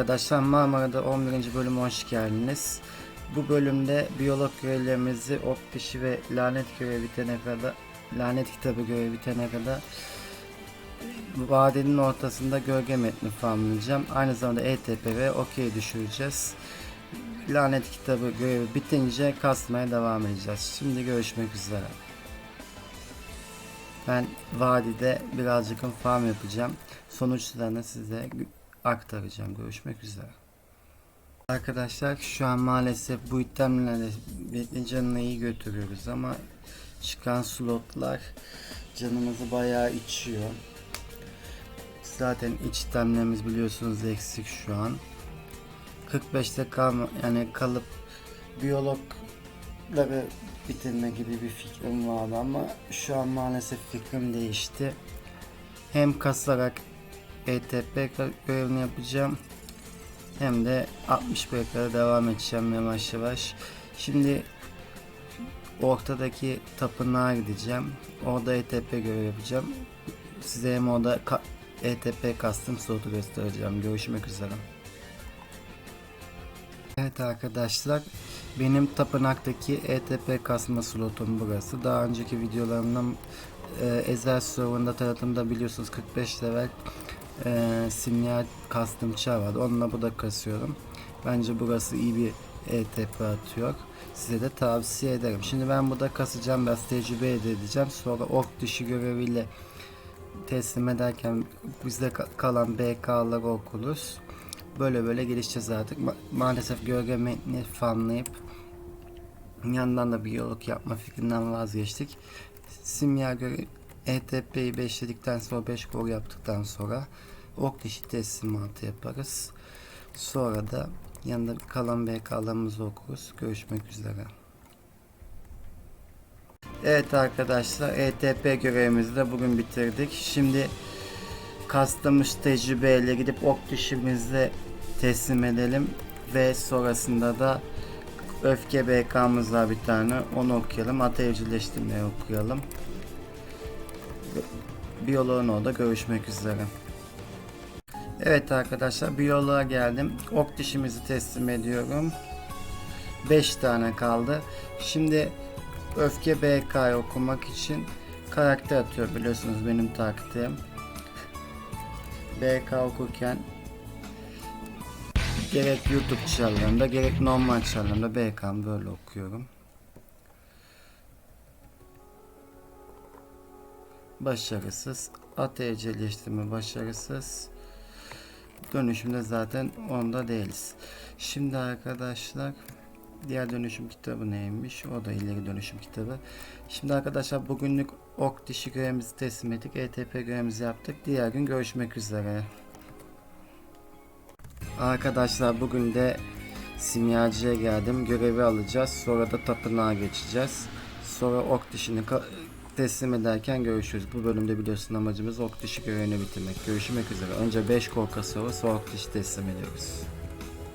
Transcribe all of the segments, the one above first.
arkadaşlar Marmara'da 11. bölüme hoş geldiniz. Bu bölümde biyolog görevlerimizi ot dişi ve lanet görevi bitene kadar lanet kitabı görevi bitene kadar vadenin ortasında gölge metni farmlayacağım. Aynı zamanda ETP ve OK düşüreceğiz. Lanet kitabı görevi bitince kasmaya devam edeceğiz. Şimdi görüşmek üzere. Ben vadide birazcık farm yapacağım. Sonuçlarını size aktaracağım. Görüşmek üzere. Arkadaşlar şu an maalesef bu itemlerle canını iyi götürüyoruz ama çıkan slotlar canımızı bayağı içiyor. Zaten iç itemlerimiz biliyorsunuz eksik şu an. 45'te kalma yani kalıp biyologları bitirme gibi bir fikrim vardı ama şu an maalesef fikrim değişti. Hem kasarak ETP görevini yapacağım hem de 60 breklara devam edeceğim yavaş yavaş. Şimdi ortadaki tapınağa gideceğim. Orada ETP görevi yapacağım. Size hem orada ka- ETP kastım slotu göstereceğim. Görüşmek üzere. Evet arkadaşlar benim tapınaktaki ETP kasma slotum burası. Daha önceki videolarımdan e, Ezel serverında tanıtımda biliyorsunuz 45 level e, simya kastım çağ vardı. Onunla bu da kasıyorum. Bence burası iyi bir ETP atıyor. Size de tavsiye ederim. Şimdi ben burada kasacağım biraz tecrübe edeceğim. Sonra ok dışı göreviyle teslim ederken bizde ka- kalan BK'ları okuruz. Böyle böyle gelişeceğiz artık. Ma- maalesef gölge metni farmlayıp yandan da biyolog yapma fikrinden vazgeçtik. Simya göre ETP'yi 5'ledikten sonra 5 kor yaptıktan sonra ok dişi teslimatı yaparız. Sonra da yanında kalan BK'larımızı okuruz. Görüşmek üzere. Evet arkadaşlar ETP görevimizi de bugün bitirdik. Şimdi kastımız tecrübeyle gidip ok dişimizle teslim edelim ve sonrasında da öfke BK'mız var bir tane onu okuyalım. Ata evcilleştirmeyi okuyalım. Biyoloğun orada görüşmek üzere. Evet arkadaşlar biyoloğa geldim. Ok dişimizi teslim ediyorum. 5 tane kaldı. Şimdi öfke BK'yı okumak için karakter atıyor biliyorsunuz benim taktiğim. BK okurken gerek YouTube çarlarında gerek normal çarlarında BK'mı böyle okuyorum. Başarısız. At evcilleştirme başarısız. Dönüşümde zaten onda değiliz. Şimdi arkadaşlar diğer dönüşüm kitabı neymiş? O da ileri dönüşüm kitabı. Şimdi arkadaşlar bugünlük ok dişi görevimizi teslim ettik. ETP görevimizi yaptık. Diğer gün görüşmek üzere. Arkadaşlar bugün de simyacıya geldim. Görevi alacağız. Sonra da tapınağa geçeceğiz. Sonra ok dişini teslim ederken görüşürüz. Bu bölümde biliyorsun amacımız ok dişi görevini bitirmek. Görüşmek üzere. Önce 5 korkası sonra sonra ok dişi teslim ediyoruz.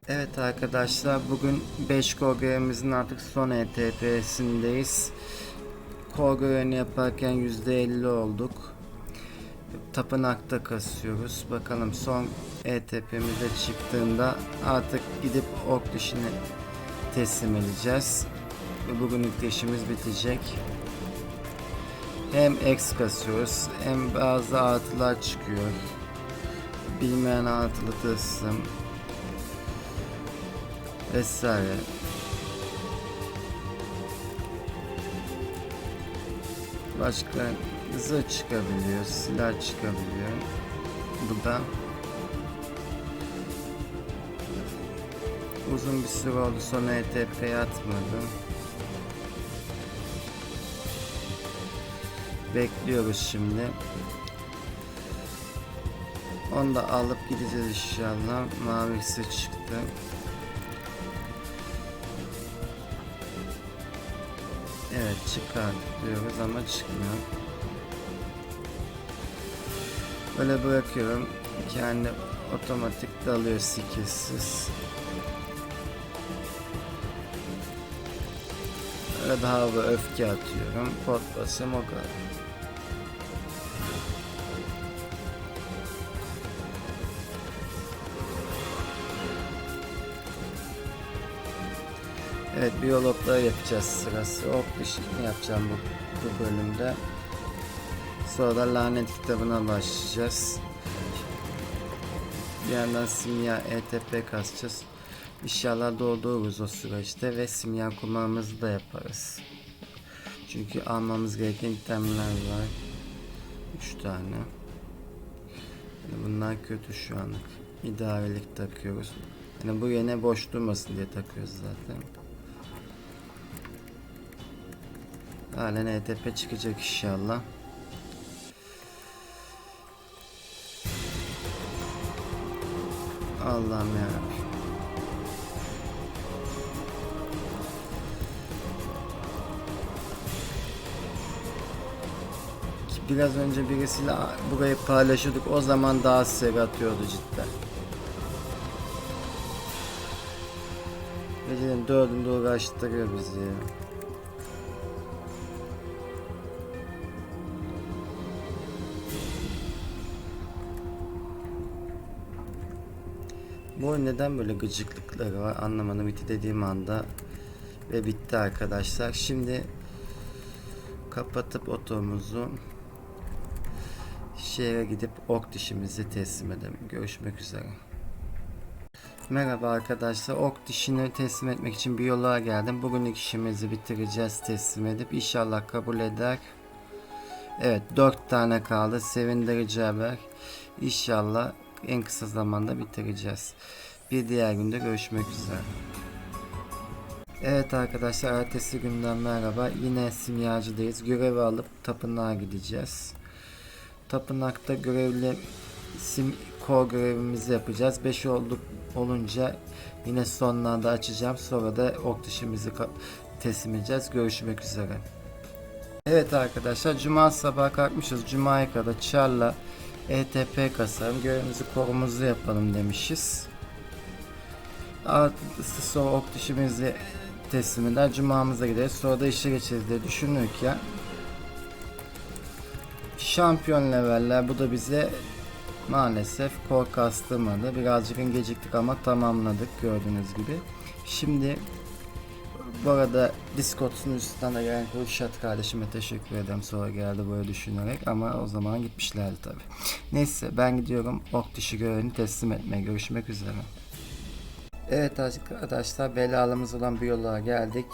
Evet arkadaşlar bugün 5 kor görevimizin artık son ETP'sindeyiz. Kor görevini yaparken %50 olduk. Tapınakta kasıyoruz. Bakalım son ETP'mize çıktığında artık gidip ok dişini teslim edeceğiz. Bugünlük işimiz bitecek. Hem X kasıyoruz hem bazı artılar çıkıyor. Bilmeyen artılı tılsım vesaire. Başka zırh çıkabiliyor, silah çıkabiliyor. Bu da uzun bir süre oldu sonra ETP'ye atmadım. Bekliyoruz şimdi. Onu da alıp gideceğiz inşallah. Mavisi çıktı. Evet çıkardık diyoruz ama çıkmıyor. Böyle bırakıyorum. Kendi otomatik dalıyor skillsiz. Öyle daha bir öfke atıyorum. Pot basıyorum o kadar. Evet biyologları yapacağız sırası. Ok dişini yapacağım bu, bu bölümde. Sonra da lanet kitabına başlayacağız. Bir yandan simya ETP kasacağız. İnşallah doldururuz o süreçte ve simya kumamızı da yaparız. Çünkü almamız gereken itemler var. 3 tane. Yani bunlar kötü şu anlık. İdarelik takıyoruz. Yani bu yine boş durmasın diye takıyoruz zaten. Halen ETP çıkacak inşallah. Allah'ım yarabbim. Biraz önce birisiyle burayı paylaşıyorduk. O zaman daha seri atıyordu cidden. Gecenin dördünde uğraştırıyor bizi ya. Bu neden böyle gıcıklıkları var anlamadım bitti dediğim anda ve bitti arkadaşlar. Şimdi kapatıp otomuzu şehre gidip ok dişimizi teslim edelim. Görüşmek üzere. Merhaba arkadaşlar. Ok dişini teslim etmek için biyoloğa geldim. Bugünlük işimizi bitireceğiz teslim edip. inşallah kabul eder. Evet 4 tane kaldı. Sevindirici haber. İnşallah en kısa zamanda bitireceğiz. Bir diğer günde görüşmek üzere. Evet arkadaşlar ertesi günden merhaba. Yine simyacıdayız. Görevi alıp tapınağa gideceğiz. Tapınakta görevli sim core görevimizi yapacağız. 5 olduk olunca yine sonlarda açacağım. Sonra da ok dişimizi teslim edeceğiz. Görüşmek üzere. Evet arkadaşlar Cuma sabah kalkmışız. Cuma'ya kadar Char'la ETP kasarım. Görevimizi korumuzu yapalım demişiz. Artısı sonra ok dişimizi teslim eder. Cuma'mıza gideriz. Sonra da işe geçeriz diye düşünürken şampiyon leveller bu da bize maalesef kor kastırmadı. Birazcık geciktik ama tamamladık gördüğünüz gibi. Şimdi bu arada Discord'un üstünden de gelen Kuşat kardeşime teşekkür ederim. Sonra geldi böyle düşünerek ama o zaman gitmişlerdi tabi. Neyse ben gidiyorum ok dişi görevini teslim etmeye. Görüşmek üzere. Evet arkadaşlar belalımız olan biyoloğa geldik.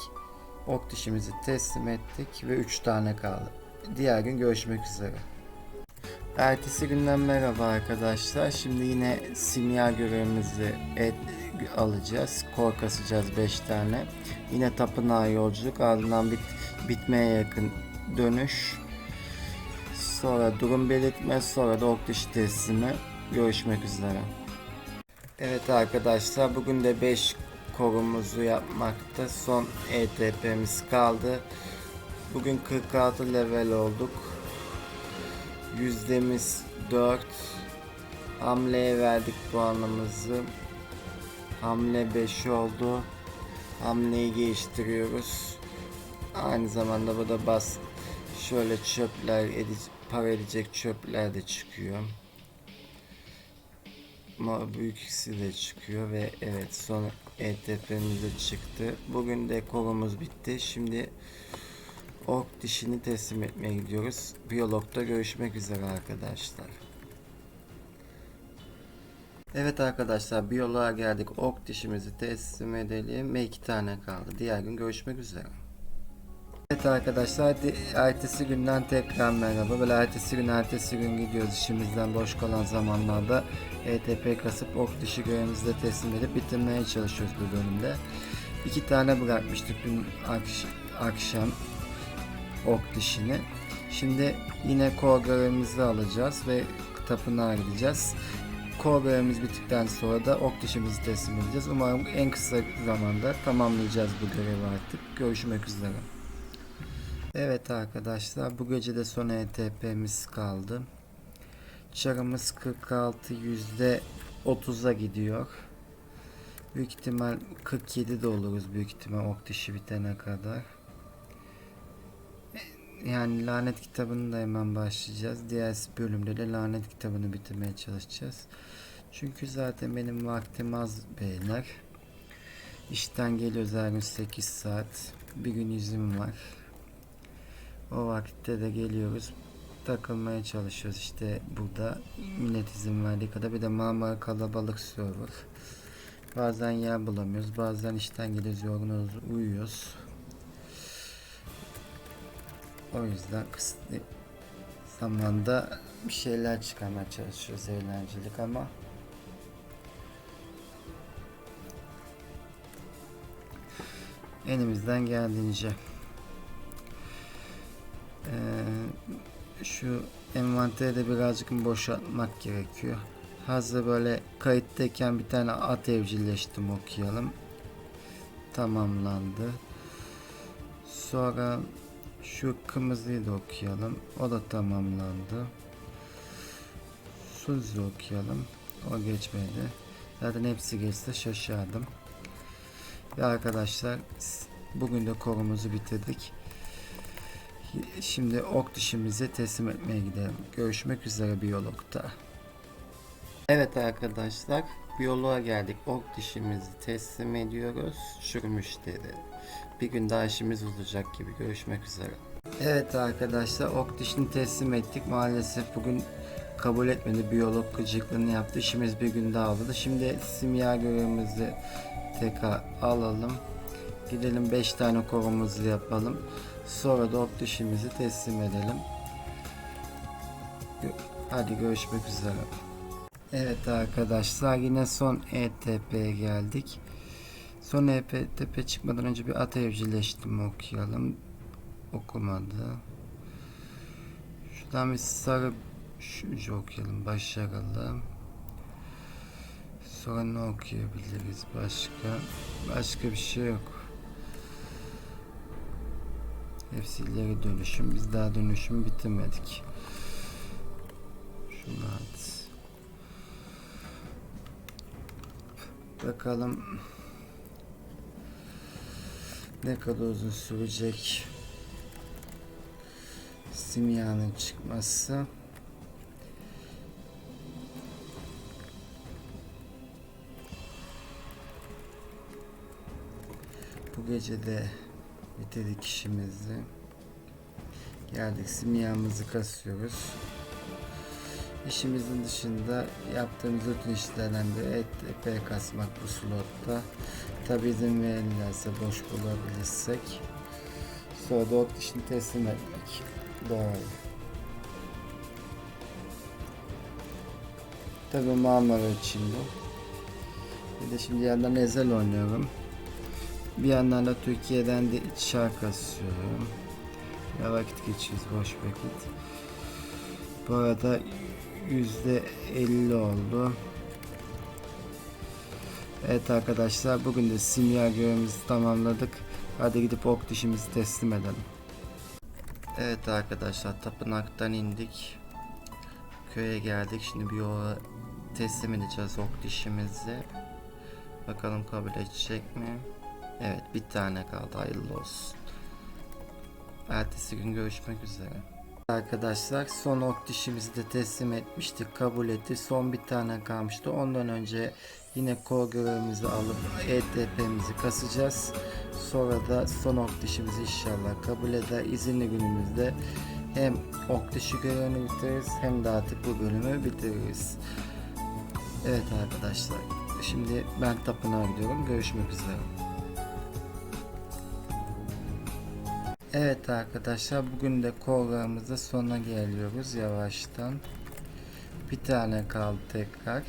Ok dişimizi teslim ettik ve 3 tane kaldı. Diğer gün görüşmek üzere. Ertesi günden merhaba arkadaşlar. Şimdi yine simya görevimizi et, alacağız. Kor kasacağız 5 tane. Yine tapınağa yolculuk. Ardından bit, bitmeye yakın dönüş. Sonra durum belirtme. Sonra da ok dışı teslimi. Görüşmek üzere. Evet arkadaşlar bugün de 5 korumuzu yapmakta. Son ETP'miz kaldı. Bugün 46 level olduk. Yüzdemiz 4. Hamleye verdik puanımızı. Hamle 5 oldu. Hamleyi geliştiriyoruz. Aynı zamanda bu da bas şöyle çöpler edici, para edecek çöpler de çıkıyor. Ama büyük ikisi de çıkıyor ve evet son ETP'miz de çıktı. Bugün de kolumuz bitti. Şimdi ok dişini teslim etmeye gidiyoruz. Biyologda görüşmek üzere arkadaşlar. Evet arkadaşlar biyoloğa geldik. Ok dişimizi teslim edelim ve iki tane kaldı. Diğer gün görüşmek üzere. Evet arkadaşlar ertesi günden tekrar merhaba. Böyle ertesi gün ertesi gün gidiyoruz işimizden boş kalan zamanlarda ETP kasıp ok dişi görevimizi de teslim edip bitirmeye çalışıyoruz bu bölümde. İki tane bırakmıştık dün akş- akşam ok dişini. Şimdi yine görevimizi alacağız ve tapınağa gideceğiz. Görevimiz bittikten sonra da ok dişimizi teslim edeceğiz. Umarım en kısa zamanda tamamlayacağız bu görevi artık. Görüşmek üzere. Evet arkadaşlar bu gece de son ETP'miz kaldı. Çarımız 46 yüzde 30'a gidiyor. Büyük ihtimal 47 de oluruz büyük ihtimal ok dişi bitene kadar. Yani lanet kitabını da hemen başlayacağız. Diğer bölümde de lanet kitabını bitirmeye çalışacağız. Çünkü zaten benim vaktim az beyler. İşten geliyoruz her gün 8 saat. Bir gün izin var. O vakitte de geliyoruz. Takılmaya çalışıyoruz işte burada. Millet izin verdiği kadar. Bir de Marmara kalabalık server. Bazen yer bulamıyoruz. Bazen işten geliyoruz yorgunuz uyuyoruz. O yüzden kısıtlı zamanda bir şeyler çıkarmaya çalışıyoruz eğlencelik ama elimizden geldiğince Ee, şu envanteri de birazcık boşaltmak gerekiyor. Hazır böyle kayıttayken bir tane at evcilleştim okuyalım. Tamamlandı. Sonra şu kırmızıyı da okuyalım. O da tamamlandı. Suzi okuyalım. O geçmedi. Zaten hepsi geçse şaşardım. Ve arkadaşlar bugün de korumuzu bitirdik. Şimdi ok dişimizi teslim etmeye gidelim. Görüşmek üzere biyologda. Evet arkadaşlar biyoloğa geldik. Ok dişimizi teslim ediyoruz. Şurmuş dedi. Bir gün daha işimiz olacak gibi. Görüşmek üzere. Evet arkadaşlar ok dişini teslim ettik. Maalesef bugün kabul etmedi. Biyolog gıcıklığını yaptı. İşimiz bir gün daha oldu. Şimdi simya görevimizi tekrar alalım. Gidelim 5 tane korumuzu yapalım. Sonra da ok dişimizi teslim edelim. Hadi görüşmek üzere. Evet arkadaşlar yine son ETP'ye geldik. Son ETP çıkmadan önce bir at evcilleştirme okuyalım. Okumadı. Şuradan bir sarı şucu okuyalım. Başarılı. Sonra ne okuyabiliriz başka? Başka bir şey yok. Hepsi ileri dönüşüm. Biz daha dönüşümü bitirmedik. Şunu at. Bakalım ne kadar uzun sürecek simyanın çıkması. Bu gece de bitirdik işimizi. Geldik simyamızı kasıyoruz. İşimizin dışında yaptığımız rutin işlerden de ETP kasmak bu slotta. Tabi izin verirlerse boş bulabilirsek. Sonra da ot teslim etmek. Doğru. Tabi Marmara için bu. Bir de şimdi yandan Ezel oynuyorum. Bir yandan da Türkiye'den de şarkı asıyorum. Ya vakit geçiyoruz boş vakit. Bu arada yüzde 50 oldu. Evet arkadaşlar bugün de simya görevimizi tamamladık. Hadi gidip ok dişimizi teslim edelim. Evet arkadaşlar tapınaktan indik. Köye geldik. Şimdi bir yola teslim edeceğiz ok dişimizi. Bakalım kabul edecek mi? Evet bir tane kaldı hayırlı olsun. Ertesi gün görüşmek üzere. Arkadaşlar son ok dişimizi de teslim etmiştik kabul etti. Son bir tane kalmıştı. Ondan önce yine kol görevimizi alıp ETP'mizi kasacağız. Sonra da son ok dişimizi inşallah kabul eder. İzinli günümüzde hem ok dişi görevini bitiririz hem de artık bu bölümü bitiririz. Evet arkadaşlar. Şimdi ben tapınağa gidiyorum. Görüşmek üzere. Evet arkadaşlar bugün de programımızda sonuna geliyoruz yavaştan. Bir tane kaldı tekrar.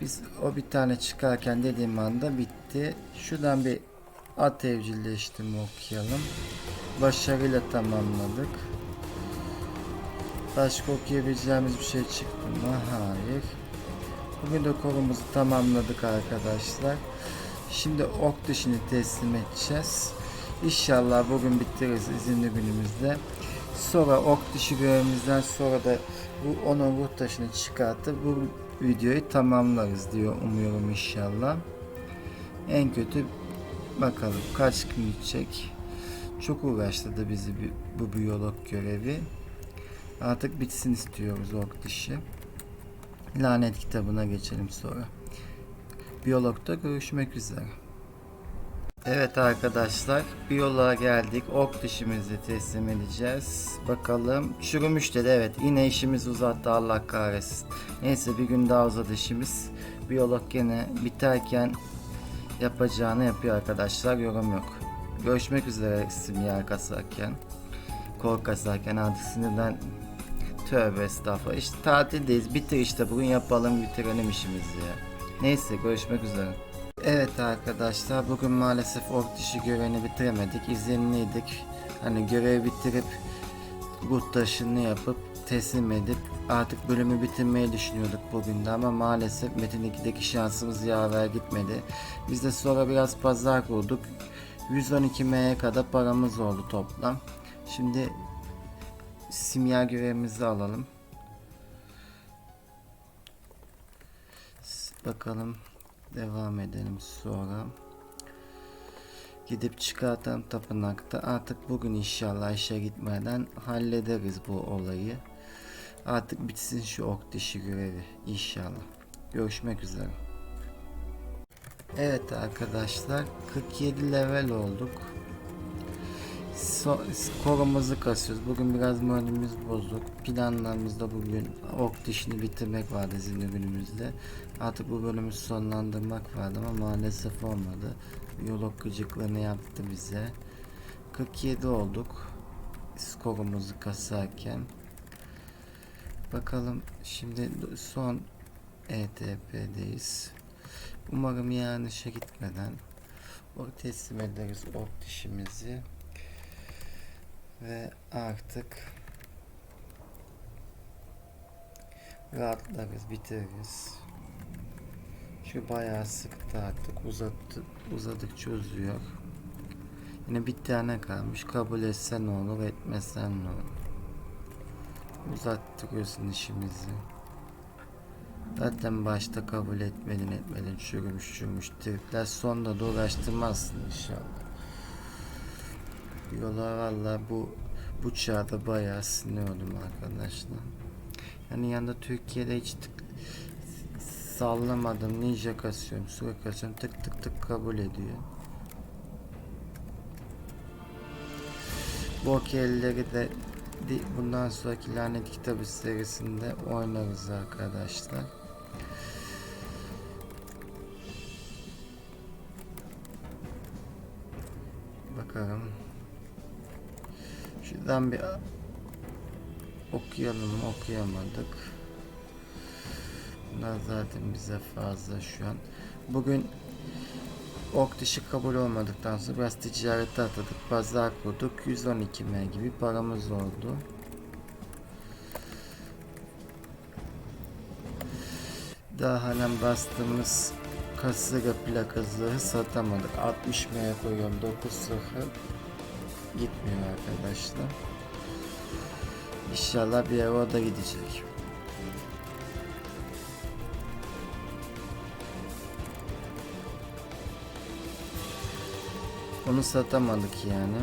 Biz o bir tane çıkarken dediğim anda bitti. Şuradan bir at evcilleştirme okuyalım. Başarıyla tamamladık. Başka okuyabileceğimiz bir şey çıktı mı? Hayır. Bugün de konumuzu tamamladık arkadaşlar. Şimdi ok dışını teslim edeceğiz. İnşallah bugün bitiririz izinli günümüzde. Sonra ok dişi görevimizden sonra da bu onun ruh taşını çıkartıp bu videoyu tamamlarız diyor umuyorum inşallah. En kötü bakalım kaç gün gidecek. Çok uğraştırdı bizi bu biyolog görevi. Artık bitsin istiyoruz ok dişi. Lanet kitabına geçelim sonra. Biyologda görüşmek üzere. Evet arkadaşlar bir yola geldik. Ok dişimizi teslim edeceğiz. Bakalım çürümüş dedi evet yine işimiz uzattı Allah kahretsin. Neyse bir gün daha uzadı işimiz. Biyolog gene biterken yapacağını yapıyor arkadaşlar yorum yok. Görüşmek üzere simya kasarken. Kol kasarken hadi sinirden Tövbe estağfurullah. İşte tatildeyiz. Bitir işte bugün yapalım bitirelim işimizi ya. Neyse görüşmek üzere. Evet arkadaşlar bugün maalesef ork dişi görevini bitiremedik. İzinliydik. Hani görevi bitirip gut taşını yapıp teslim edip artık bölümü bitirmeyi düşünüyorduk bugün de ama maalesef Metin 2'deki şansımız yaver gitmedi. Biz de sonra biraz pazar kurduk. 112 M'ye kadar paramız oldu toplam. Şimdi simya görevimizi alalım. Bakalım devam edelim sonra. Gidip çıkartan tapınakta artık bugün inşallah işe gitmeden hallederiz bu olayı. Artık bitsin şu ok dişi görevi inşallah. Görüşmek üzere. Evet arkadaşlar 47 level olduk. So korumuzu kasıyoruz. Bugün biraz moralimiz bozuk. Planlarımızda bugün ok dişini bitirmek vardı izinli günümüzde. Artık bu bölümü sonlandırmak vardı ama maalesef olmadı. Biyolog gıcıklığını yaptı bize. 47 olduk. Skorumuzu kasarken. Bakalım şimdi son ETP'deyiz. Umarım işe gitmeden o teslim ederiz ok dişimizi ve artık rahatlarız, bitiririz. Şu bayağı sıktı artık uzattı, uzadıkça uzuyor. Yine bir tane kalmış. Kabul etsen olur, etmesen ne olur. Uzattırıyorsun işimizi. Zaten başta kabul etmedin etmedin çürümüş çürümüş tripler sonda da uğraştırmazsın inşallah. Yola valla bu bu çağda bayağı sinir oldum arkadaşlar. Yani yanında Türkiye'de hiç tık, sallamadım ninja kasıyorum süre kasıyorum tık tık tık kabul ediyor. Bu okeyleri de bundan sonraki lanet kitabı serisinde oynarız arkadaşlar. Bakalım. Şuradan bir okuyalım okuyamadık. Bunlar zaten bize fazla şu an. Bugün ok dışı kabul olmadıktan sonra biraz ticarete atadık. Pazar kurduk. 112 M gibi paramız oldu. Daha halen bastığımız kasırga plakazları satamadık. 60 M'ye koyuyorum. 9 sıfır gitmiyor arkadaşlar. İnşallah bir o da gidecek. Onu satamadık yani.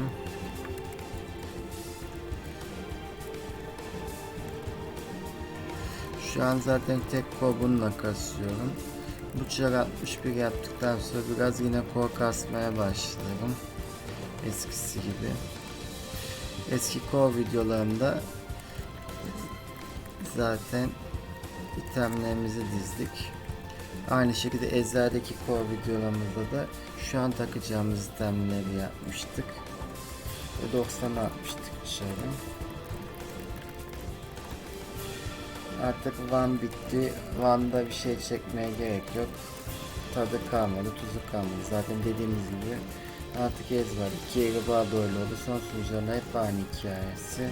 Şu an zaten tek kol bununla kasıyorum. Bu çar 61 yaptıktan sonra biraz yine kol kasmaya başlarım. Eskisi gibi. Eski kol videolarımda zaten itemlerimizi dizdik. Aynı şekilde Ezra'daki kol videolarımızda da şu an takacağımız itemleri yapmıştık. Ve 90 atmıştık dışarı. Artık Van bitti. Van'da bir şey çekmeye gerek yok. Tadı kalmadı, tuzu kalmadı. Zaten dediğimiz gibi artık ez var. İki yeri bağ böyle oldu. Son sunucularla hep aynı hikayesi.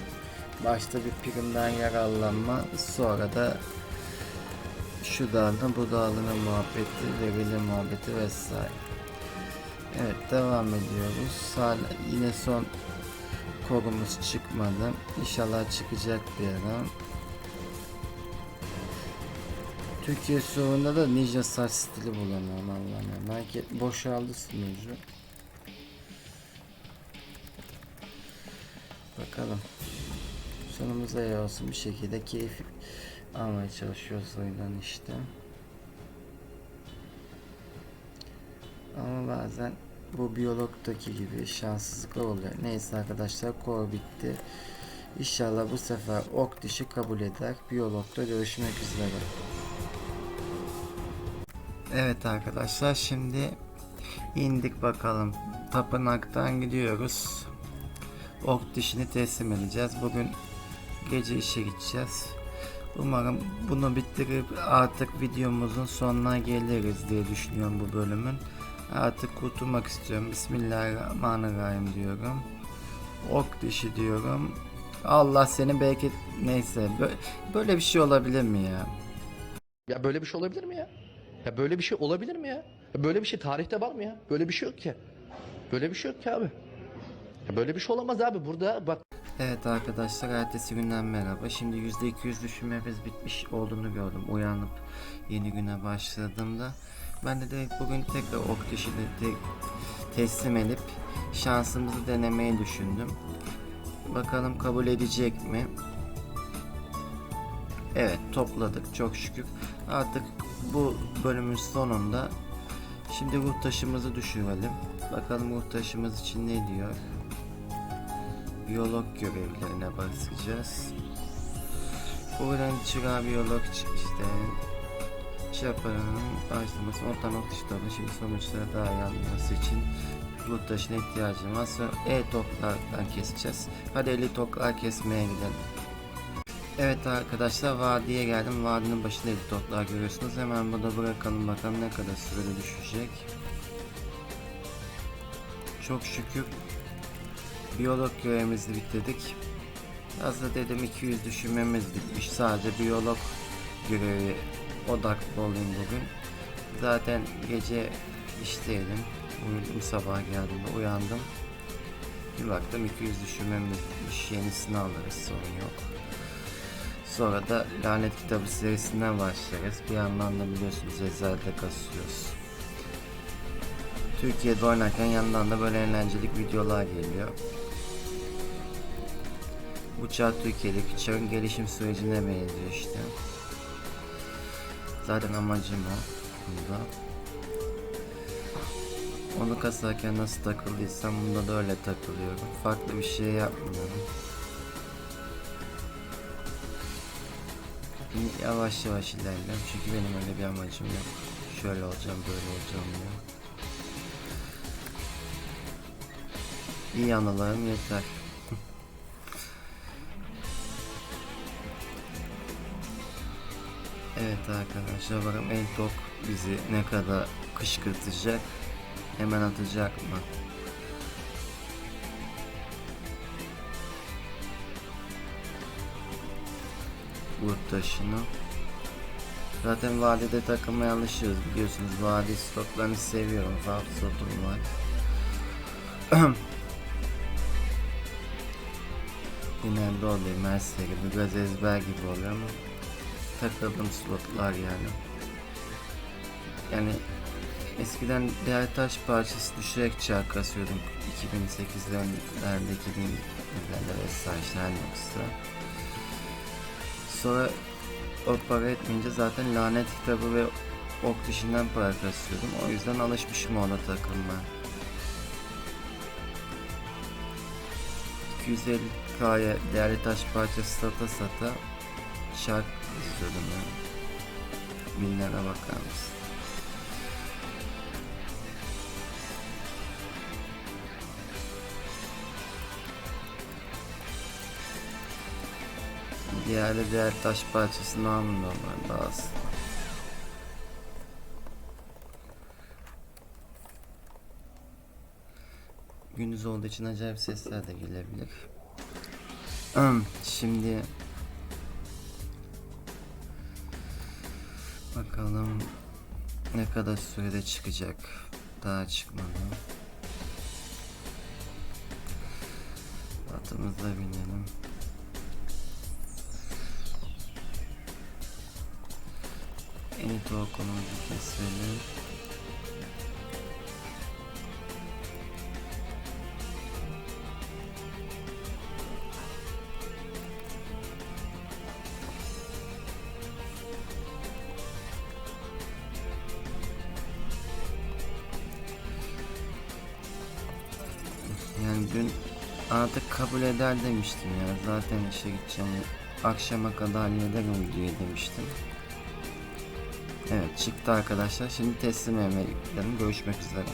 Başta bir primden yararlanma, sonra da şu dağılma, bu dağılma muhabbeti, verili muhabbeti vesaire. Evet devam ediyoruz. Hala yine son korumuz çıkmadı. İnşallah çıkacak bir ara. Türkiye sorunda da ninja saç stili bulamıyorum Allah'ım. Belki boşaldı sunucu. Bakalım. Sonumuza iyi olsun bir şekilde keyif almaya çalışıyoruz oyundan işte. Ama bazen bu biyologdaki gibi şanssızlıklar oluyor. Neyse arkadaşlar kor bitti. İnşallah bu sefer ok dişi kabul eder. Biyologda görüşmek üzere. Evet arkadaşlar şimdi indik bakalım. Tapınaktan gidiyoruz. Ok dişini teslim edeceğiz. Bugün gece işe gideceğiz. Umarım bunu bitirip artık videomuzun sonuna geliriz diye düşünüyorum bu bölümün. Artık kurtulmak istiyorum. Bismillahirrahmanirrahim diyorum. Ok dişi diyorum. Allah seni belki neyse bö- böyle bir şey olabilir mi ya? Ya böyle bir şey olabilir mi ya? Ya böyle bir şey olabilir mi ya? ya böyle bir şey tarihte var mı ya? Böyle bir şey yok ki. Böyle bir şey yok ki abi. Böyle bir şey olamaz abi. Burada bak Evet arkadaşlar ertesi günden merhaba. Şimdi %200 düşünmemiz bitmiş olduğunu gördüm. Uyanıp yeni güne başladığımda. Ben de direkt bugün tekrar ok de teslim edip şansımızı denemeyi düşündüm. Bakalım kabul edecek mi? Evet topladık çok şükür. Artık bu bölümün sonunda şimdi ruh taşımızı düşürelim. Bakalım ruh taşımız için ne diyor? Biyolog görevlerine bakacağız. Buradan çıkan biyolog çıktı. Çaparının başlaması orta nokta işte oldu. Şimdi sonuçları daha iyi anlaması için bu taşına ihtiyacım var. Sonra e-toklardan keseceğiz. Hadi eli toklar kesmeye gidelim. Evet arkadaşlar vadiye geldim. Vadinin başında eli toklar görüyorsunuz. Hemen burada bırakalım bakalım ne kadar sürede düşecek. Çok şükür biyolog görevimizi bitirdik. Az da dedim 200 düşünmemiz bitmiş. Sadece biyolog görevi odaklı olayım bugün. Zaten gece işteydim. Uyudum sabah geldiğimde uyandım. Bir baktım 200 düşünmemiz bitmiş. Yenisini alırız sorun yok. Sonra da lanet kitabı serisinden başlarız. Bir yandan da biliyorsunuz ezelde kasıyoruz. Türkiye'de oynarken yandan da böyle eğlencelik videolar geliyor. Uçağı Türkiye'deki uçağın gelişim sürecine benziyor işte. Zaten amacım o bunda. Onu kasarken nasıl takıldıysam bunda da öyle takılıyorum. Farklı bir şey yapmıyorum. Yavaş yavaş ilerliyorum çünkü benim öyle bir amacım yok. Şöyle olacağım böyle olacağım diyor. İyi anılarım yeter. Evet arkadaşlar bakalım en tok bizi ne kadar kışkırtacak hemen atacak mı? Vurt taşını. Zaten vadide takılmaya alışıyoruz biliyorsunuz. Vadi stoklarını seviyorum. Farklı slotum var. Genelde oluyor Mercedes gibi biraz ezber gibi oluyor ama takıldığım slotlar yani. Yani eskiden değer taş parçası düşerek çağ kasıyordum 2008'lerde 2000'lerde vesaire her yoksa. Sonra o para etmeyince zaten lanet kitabı ve ok dışından para kasıyordum. O yüzden alışmışım ona takılmaya. 250k'ya değerli taş parçası sata sata şark ya. Binlere bakar mısın? Değerli değer taş parçası namında var bazı. Gündüz olduğu için acayip sesler de gelebilir. Şimdi bakalım ne kadar sürede çıkacak. Daha çıkmadı. Atımızla binelim. Enito konumuzu keselim. Kabul eder demiştim ya. Zaten işe gideceğim. Akşama kadar hallederim videoyu demiştim. Evet çıktı arkadaşlar. Şimdi teslim gidelim. Görüşmek üzere.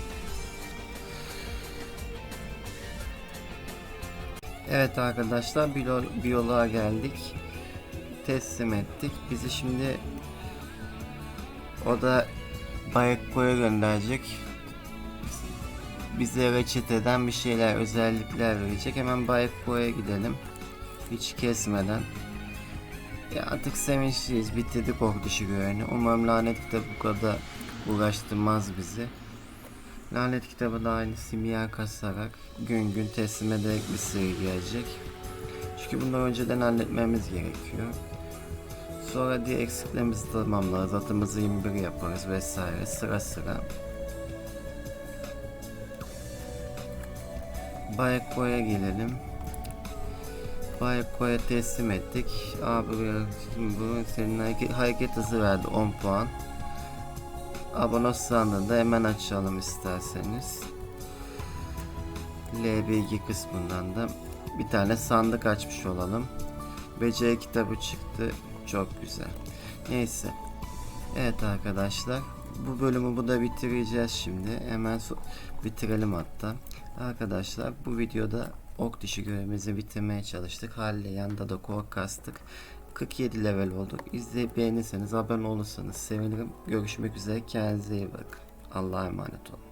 Evet arkadaşlar biyolo- biyoloğa geldik. Teslim ettik. Bizi şimdi o da Bayekko'ya gönderecek. Bize reçeteden bir şeyler, özellikler verecek. Hemen Bayekko'ya gidelim. Hiç kesmeden. Ya artık sevinçliyiz. Bitirdik o dışı görevini. Umarım lanet kitabı bu kadar uğraştırmaz bizi. Lanet kitabı da aynı simya kasarak gün gün teslim ederek bir seri gelecek. Çünkü bunları önceden halletmemiz gerekiyor. Sonra diğer eksiklerimizi tamamlarız. Atımızı 21 yaparız vesaire sıra sıra. Bayekko'ya gelelim. Bayekko'ya teslim ettik. Abi bu senin hareket, hızı verdi 10 puan. Abone sandığında hemen açalım isterseniz. L1 kısmından da bir tane sandık açmış olalım. Beceri kitabı çıktı. Çok güzel. Neyse. Evet arkadaşlar. Bu bölümü bu da bitireceğiz şimdi. Hemen bitirelim hatta. Arkadaşlar bu videoda ok dişi görevimizi bitirmeye çalıştık. Halle yanında da kork kastık. 47 level olduk. İzleyip beğenirseniz abone olursanız sevinirim. Görüşmek üzere. Kendinize iyi bakın. Allah'a emanet olun.